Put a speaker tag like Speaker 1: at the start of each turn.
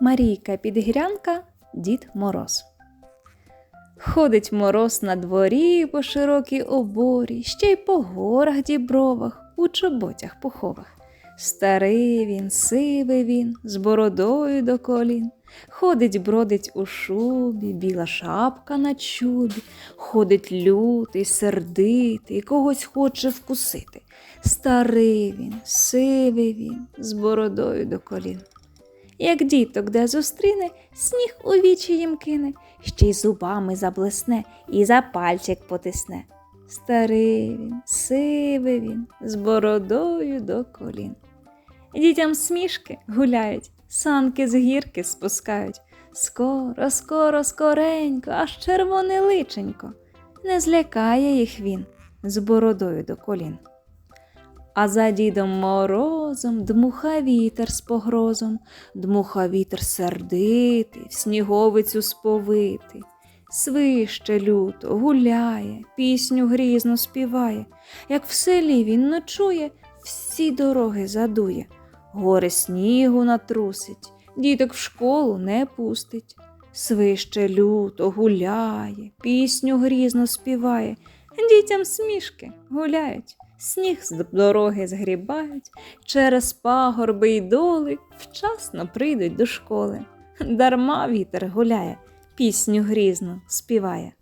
Speaker 1: Марійка Підгірянка, Дід Мороз. Ходить мороз на дворі по широкій оборі, ще й по горах дібровах, у чоботях пухових. Старий він, сивий він, з бородою до колін. Ходить, бродить у шубі, біла шапка на чубі, ходить лютий, сердитий, когось хоче вкусити. Старий він, сивий він, з бородою до колін. Як діток де зустріне, сніг у вічі їм кине, ще й зубами заблесне і за пальчик потисне. Старий він, сивий він, з бородою до колін. Дітям смішки гуляють, санки з гірки спускають. Скоро, скоро, скоренько, аж червоне личенько. Не злякає їх він з бородою до колін. А за дідом морозом дмуха вітер з погрозом, дмуха вітер сердитий, в сніговицю сповитий. Свище люто гуляє, пісню грізно співає, як в селі він ночує, всі дороги задує, гори снігу натрусить, діток в школу не пустить. Свище люто гуляє, пісню грізно співає, дітям смішки гуляють, сніг з дороги згрібають, через пагорби й доли вчасно прийдуть до школи. Дарма вітер гуляє, пісню грізно співає.